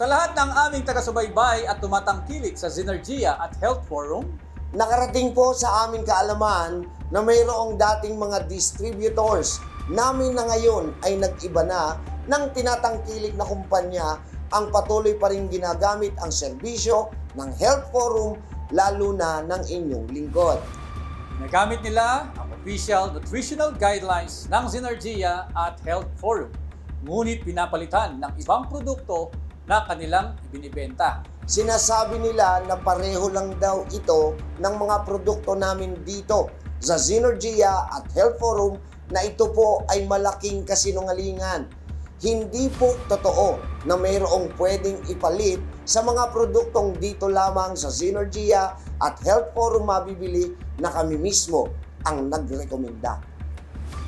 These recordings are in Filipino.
Sa lahat ng aming taga-subaybay at tumatangkilik sa Synergia at Health Forum, Nakarating po sa aming kaalaman na mayroong dating mga distributors namin na ngayon ay nag-iba na ng tinatangkilik na kumpanya ang patuloy pa rin ginagamit ang serbisyo ng Health Forum lalo na ng inyong lingkod. Nagamit nila ang official nutritional guidelines ng Synergia at Health Forum. Ngunit pinapalitan ng ibang produkto na kanilang ibinibenta. Sinasabi nila na pareho lang daw ito ng mga produkto namin dito sa Synergia at Health Forum na ito po ay malaking kasinungalingan. Hindi po totoo na mayroong pwedeng ipalit sa mga produktong dito lamang sa Synergia at Health Forum mabibili na kami mismo ang nagrekomenda.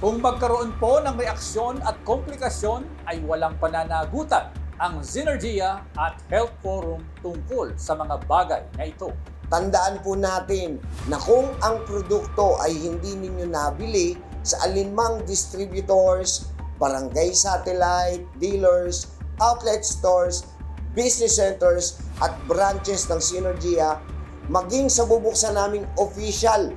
Kung magkaroon po ng reaksyon at komplikasyon ay walang pananagutan ang Synergia at Health Forum tungkol sa mga bagay na ito. Tandaan po natin na kung ang produkto ay hindi ninyo nabili sa alinmang distributors, barangay satellite, dealers, outlet stores, business centers, at branches ng Synergia, maging sa bubuksan naming official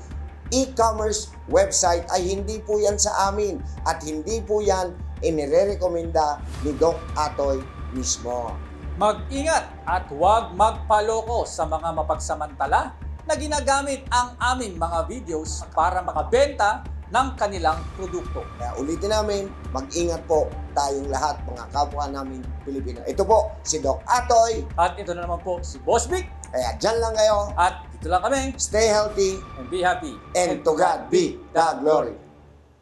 e-commerce website ay hindi po yan sa amin at hindi po yan inirerekomenda ni Doc Atoy mismo. Mag-ingat at huwag magpaloko sa mga mapagsamantala na ginagamit ang aming mga videos para makabenta ng kanilang produkto. Kaya ulitin namin, mag-ingat po tayong lahat mga kapwa namin Pilipino. Ito po si Doc Atoy. At ito na naman po si Boss Vic Kaya dyan lang kayo. at dito lang kami Stay healthy and be happy. and to God be the glory.